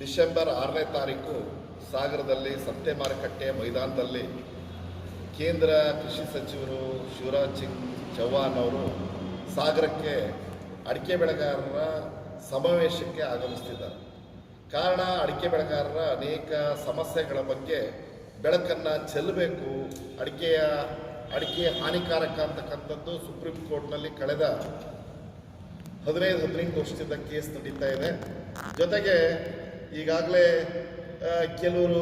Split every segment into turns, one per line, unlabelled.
December ಆರನೇ ತಾರೀಕು ಸಾಗರದಲ್ಲಿ ಸಂತೆ ಮಾರುಕಟ್ಟೆ ಮೈದಾನದಲ್ಲಿ ಕೇಂದ್ರ ಕೃಷಿ ಸಚಿವರು ಶಿವರಾಜ್ ಸಿಂಗ್ ಚೌಹಾಣ್ ಅವರು ಸಾಗರಕ್ಕೆ ಅಡಿಕೆ ಬೆಳೆಗಾರರ ಸಮಾವೇಶಕ್ಕೆ ಆಗಮಿಸ್ತಿದ್ದಾರೆ. ಕಾರಣ ಅಡಿಕೆ ಬೆಳೆಗಾರರ ಅನೇಕ ಸಮಸ್ಯೆಗಳ ಬಗ್ಗೆ ಬೆಳಕನ್ನು ಚೆಲ್ಲಬೇಕು. ಅಡಿಕೆಯ, ಅಡಿಕೆ ಹಾನಿಕಾರಕ ಅಂತಕ್ಕಂಥದ್ದು ಸುಪ್ರೀಂ ಕೋರ್ಟ್ನಲ್ಲಿ ಕಳೆದ ಹದಿನೈದು, ಹದಿನೆಂಟು ವರ್ಷದಿಂದ ಕೇಸ್ ನಡೀತಾ ಇದೆ. ಜೊತೆಗೆ ಈಗಾಗಲೇ ಕೆಲವರು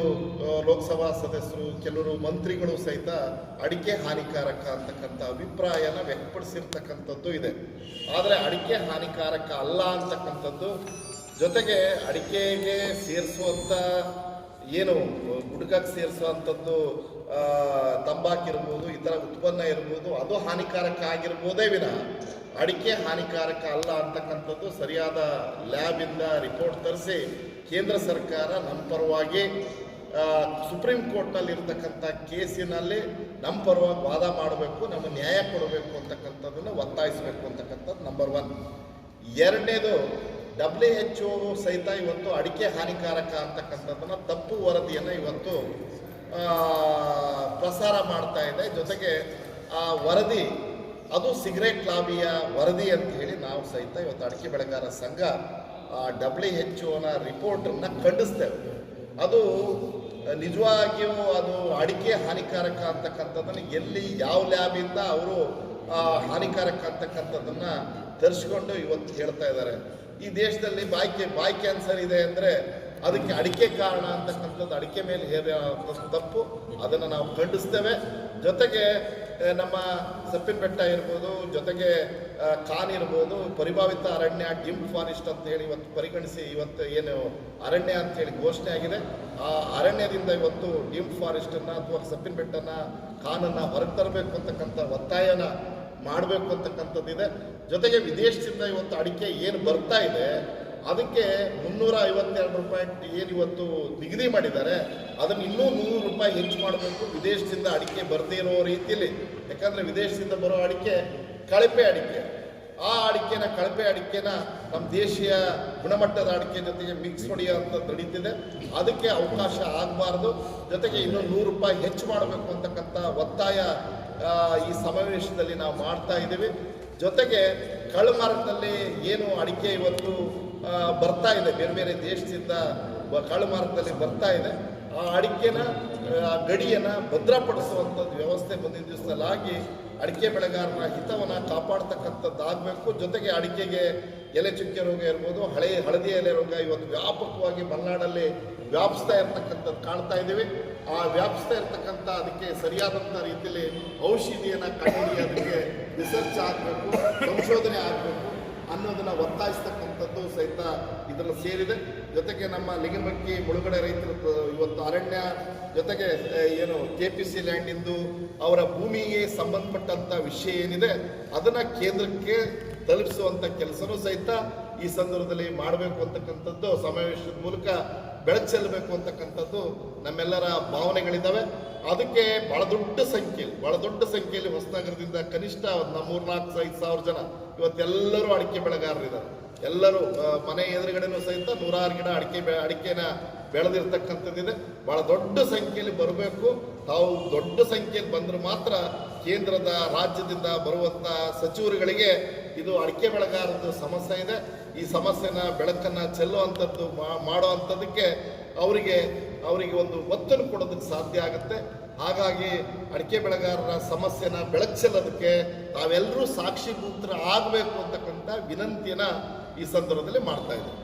ಲೋಕಸಭಾ ಸದಸ್ಯರು, ಕೆಲವರು ಮಂತ್ರಿಗಳು ಸಹಿತ ಅಡಿಕೆ ಹಾನಿಕಾರಕ ಅಂತಕ್ಕಂಥ ಅಭಿಪ್ರಾಯನ ವ್ಯಕ್ತಪಡಿಸಿರ್ತಕ್ಕಂಥದ್ದು ಇದೆ. ಆದರೆ ಅಡಿಕೆ ಹಾನಿಕಾರಕ ಅಲ್ಲ ಅಂತಕ್ಕಂಥದ್ದು, ಜೊತೆಗೆ ಅಡಿಕೆಗೆ ಸೇರಿಸುವಂಥ ಏನು, ಗುಡ್ಗಕ್ಕೆ ಸೇರಿಸುವಂಥದ್ದು ತಂಬಾಕಿರ್ಬೋದು ಥರ ಉತ್ಪನ್ನ ಇರ್ಬೋದು, ಅದು ಹಾನಿಕಾರಕ ಆಗಿರ್ಬೋದೇ ವಿನ ಅಡಿಕೆ ಹಾನಿಕಾರಕ ಅಲ್ಲ ಅಂತಕ್ಕಂಥದ್ದು ಸರಿಯಾದ ಲ್ಯಾಬಿಂದ ರಿಪೋರ್ಟ್ ತರಿಸಿ ಕೇಂದ್ರ ಸರ್ಕಾರ ನಮ್ಮ ಪರವಾಗಿ ಸುಪ್ರೀಂ ಕೋರ್ಟ್ನಲ್ಲಿ ಇರ್ತಕ್ಕಂಥ ಕೇಸಿನಲ್ಲಿ ನಮ್ಮ ಪರವಾಗಿ ವಾದ ಮಾಡಬೇಕು ನಮ್ಮ ನ್ಯಾಯ ಕೊಡಬೇಕು ಅಂತಕ್ಕಂಥದ್ದನ್ನು ಒತ್ತಾಯಿಸಬೇಕು ಅಂತಕ್ಕಂಥದ್ದು ನಂಬರ್ ಒನ್ ಎರಡನೇದು ಡಬ್ಲ್ಯೂ ಎಚ್ ಒ ಸಹಿತ ಇವತ್ತು ಅಡಿಕೆ ಹಾನಿಕಾರಕ ಅಂತಕ್ಕಂಥದ್ದನ್ನು ತಪ್ಪು ವರದಿಯನ್ನು ಇವತ್ತು ಪ್ರಸಾರ ಮಾಡ್ತಾ ಇದೆ. ಜೊತೆಗೆ, ಆ ವರದಿ, ಅದು ಸಿಗರೇಟ್ ಲಾಬಿಯ ವರದಿ ಅಂತ ಹೇಳಿ ನಾವು ಸಹಿತ ಇವತ್ತು ಅಡಿಕೆ ಬೆಳೆಗಾರರ ಸಂಘ ಡಬ್ಲ್ಯೂ ಎಚ್ ಒನ ರಿಪೋರ್ಟನ್ನು ಖಂಡಿಸ್ತೇವೆ. ಅದು ನಿಜವಾಗಿಯೂ ಅದು ಅಡಿಕೆ ಹಾನಿಕಾರಕ ಅಂತಕ್ಕಂಥದ್ದನ್ನು ಎಲ್ಲಿ ಯಾವ ಲ್ಯಾಬಿಂದ ಅವರು ಹಾನಿಕಾರಕ ಅಂತಕ್ಕಂಥದ್ದನ್ನು ತರಿಸ್ಕೊಂಡು ಇವತ್ತು ಹೇಳ್ತಾ ಇದ್ದಾರೆ. ಈ ದೇಶದಲ್ಲಿ ಬಾಯ್ಕೆ, ಬಾಯ್ ಕ್ಯಾನ್ಸರ್ ಇದೆ ಅಂದರೆ ಅದಕ್ಕೆ ಅಡಿಕೆ ಕಾರಣ ಅಂತಕ್ಕಂಥದ್ದು ಅಡಿಕೆ ಮೇಲೆ ಹೇರ ತಪ್ಪು. ಅದನ್ನು ನಾವು ಖಂಡಿಸ್ತೇವೆ. ಜೊತೆಗೆ ನಮ್ಮ ಸಪ್ಪಿನ ಬೆಟ್ಟ ಇರ್ಬೋದು, ಜೊತೆಗೆ ಖಾನ್ ಇರ್ಬೋದು, ಪರಿಭಾವಿತ ಅರಣ್ಯ ಡಿಮ್ ಫಾರೆಸ್ಟ್ ಅಂತ ಹೇಳಿ ಇವತ್ತು ಪರಿಗಣಿಸಿ ಇವತ್ತು ಏನು ಅರಣ್ಯ ಅಂತ ಹೇಳಿ ಘೋಷಣೆ ಆಗಿದೆ. ಆ ಅರಣ್ಯದಿಂದ ಇವತ್ತು ಡಿಮ್ ಫಾರೆಸ್ಟನ್ನು ಅಥವಾ ಸಪ್ಪಿನ ಬೆಟ್ಟನ ಖಾನನ್ನು ಹೊರಗೆ ತರಬೇಕು ಅಂತಕ್ಕಂಥ ಒತ್ತಾಯನ ಮಾಡಬೇಕು ಅಂತಕ್ಕಂಥದ್ದಿದೆ. ಜೊತೆಗೆ ವಿದೇಶದಿಂದ ಇವತ್ತು ಅಡಿಕೆ ಏನು ಬರ್ತಾ ಇದೆ ಅದಕ್ಕೆ ಮುನ್ನೂರ ಐವತ್ತೆರಡು ರೂಪಾಯಿ ಏನು ಇವತ್ತು ನಿಗದಿ ಮಾಡಿದ್ದಾರೆ, ಅದನ್ನು ಇನ್ನೂ ನೂರು ರೂಪಾಯಿ ಹೆಚ್ಚು ಮಾಡಬೇಕು. ವಿದೇಶದಿಂದ ಅಡಿಕೆ ಬರದೇ ಇರೋ ರೀತಿಯಲ್ಲಿ, ಯಾಕಂದರೆ ವಿದೇಶದಿಂದ ಬರೋ ಅಡಿಕೆ ಕಳಪೆ ಅಡಿಕೆ. ಆ ಅಡಿಕೆನ, ಕಳಪೆ ಅಡಿಕೆನ ನಮ್ಮ ದೇಶೀಯ ಗುಣಮಟ್ಟದ ಅಡಿಕೆ ಜೊತೆಗೆ ಮಿಕ್ಸ್ ಅಂತ ನಡೀತಿದೆ. ಅದಕ್ಕೆ ಅವಕಾಶ ಆಗಬಾರ್ದು. ಜೊತೆಗೆ ಇನ್ನೂ ನೂರು ರೂಪಾಯಿ ಹೆಚ್ಚು ಮಾಡಬೇಕು ಅಂತಕ್ಕಂಥ ಒತ್ತಾಯ ಈ ಸಮಾವೇಶದಲ್ಲಿ ನಾವು ಮಾಡ್ತಾ ಇದ್ದೀವಿ. ಜೊತೆಗೆ ಕಳ್ಳಮಾರ್ಗದಲ್ಲಿ ಏನು ಅಡಿಕೆ ಇವತ್ತು ಬರ್ತಾ ಇದೆ. ಬೇರೆ ಬೇರೆ ದೇಶದಿಂದ ಕಾಳು ಕಳ್ಳಮಾರ್ಗದಲ್ಲಿ ಬರ್ತಾ ಇದೆ. ಆ ಅಡಿಕೆನ, ಆ ಗಡಿಯನ್ನು ಭದ್ರಪಡಿಸುವಂಥದ್ದು ವ್ಯವಸ್ಥೆ ಮುಂದಿನ ದಿವಸದಲ್ಲಾಗಿ ಅಡಿಕೆ ಬೆಳೆಗಾರನ ಹಿತವನ್ನು ಕಾಪಾಡ್ತಕ್ಕಂಥದ್ದು ಆಗಬೇಕು ಜೊತೆಗೆ ಅಡಿಕೆಗೆ ಎಲೆ ಚುಕ್ಕೆ ರೋಗ ಇರ್ಬೋದು, ಹಳೆ ಹಳದಿ ಎಲೆ ರೋಗ ಇವತ್ತು ವ್ಯಾಪಕವಾಗಿ ಮಲೆನಾಡಲ್ಲಿ ವ್ಯಾಪಿಸ್ತಾ ಇರ್ತಕ್ಕಂಥದ್ದು ಕಾಣ್ತಾ ಇದ್ದೀವಿ. ಆ ವ್ಯಾಪಿಸ್ತಾ ಇರ್ತಕ್ಕಂಥ ಅದಕ್ಕೆ ಸರಿಯಾದಂಥ ರೀತಿಯಲ್ಲಿ ಔಷಧಿಯನ್ನು ಕಂಡುಹಿಡಿಯೋದಕ್ಕೆ ರಿಸರ್ಚ್ ಆಗಬೇಕು, ಸಂಶೋಧನೆ ಆಗಬೇಕು. ಅನ್ನೋದನ್ನು ಒತ್ತಾಯಿಸ್ತಕ್ಕಂಥದ್ದು ಸಹಿತ ಇದನ್ನು ಸೇರಿದೆ. ಜೊತೆಗೆ ನಮ್ಮ ಲಿಂಗಮಕ್ಕಿ ಮುಳುಗಡೆ ರೈತರು ಇವತ್ತು ಅರಣ್ಯ ಜೊತೆಗೆ ಏನು ಕೆ ಪಿ ಸಿ ಲ್ಯಾಂಡಿಂದು ಅವರ ಭೂಮಿಗೆ ಸಂಬಂಧಪಟ್ಟಂಥ ವಿಷಯ ಏನಿದೆ, ಅದನ್ನು ಕೇಂದ್ರಕ್ಕೆ ತಲುಪಿಸುವಂಥ ಕೆಲಸನೂ ಸಹಿತ ಈ ಸಂದರ್ಭದಲ್ಲಿ ಮಾಡಬೇಕು ಅಂತಕ್ಕಂಥದ್ದು, ಸಮಾವೇಶದ ಮೂಲಕ ಬೆಳಕು ಚೆಲ್ಲಬೇಕು ಅಂತಕ್ಕಂಥದ್ದು ನಮ್ಮೆಲ್ಲರ ಭಾವನೆಗಳಿದ್ದಾವೆ. ಅದಕ್ಕೆ ಬಹಳ ದೊಡ್ಡ ಸಂಖ್ಯೆಯಲ್ಲಿ, ಬಹಳ ದೊಡ್ಡ ಸಂಖ್ಯೆಯಲ್ಲಿ ಹೊಸನಗರದಿಂದ ಕನಿಷ್ಠ ಒಂದು ಮೂರ್ನಾಲ್ಕು ಐದು ಸಾವಿರ ಜನ ಇವತ್ತೆಲ್ಲರೂ ಅಡಿಕೆ ಬೆಳೆಗಾರರಿದ್ದಾರೆ. ಎಲ್ಲರೂ ಮನೆ ಎದುರುಗಡೆನೂ ಸಹಿತ ನೂರಾರು ಗಿಡ ಅಡಿಕೆ ಬೆ, ಅಡಿಕೆನ ಬೆಳೆದಿರ್ತಕ್ಕಂಥದ್ದಿದೆ. ಬಹಳ ದೊಡ್ಡ ಸಂಖ್ಯೆಯಲ್ಲಿ ಬರಬೇಕು. ತಾವು ದೊಡ್ಡ ಸಂಖ್ಯೆಯಲ್ಲಿ ಬಂದರೆ ಮಾತ್ರ ಕೇಂದ್ರದ ರಾಜ್ಯದಿಂದ ಬರುವಂಥ ಸಚಿವರುಗಳಿಗೆ ಇದು ಅಡಿಕೆ ಬೆಳೆಗಾರದ್ದು ಸಮಸ್ಯೆ ಇದೆ. ಈ ಸಮಸ್ಯೆನ, ಬೆಳಕನ್ನು ಚೆಲ್ಲುವಂಥದ್ದು ಮಾಡೋ ಅಂಥದ್ದಕ್ಕೆ ಅವರಿಗೆ ಅವರಿಗೆ ಒಂದು ಒತ್ತನ್ನು ಕೊಡೋದಕ್ಕೆ ಸಾಧ್ಯ ಆಗುತ್ತೆ. ಹಾಗಾಗಿ ಅಡಿಕೆ ಬೆಳೆಗಾರರ ಸಮಸ್ಯೆನ ಬೆಳಕು ಚೆಲ್ಲೋದಕ್ಕೆ ತಾವೆಲ್ಲರೂ ಸಾಕ್ಷಿಭೂತರ ಆಗಬೇಕು ಅಂತಕ್ಕಂಥ ವಿನಂತಿಯನ್ನು ಈ ಸಂದರ್ಭದಲ್ಲಿ ಮಾಡ್ತಾ ಇದ್ದೀವಿ.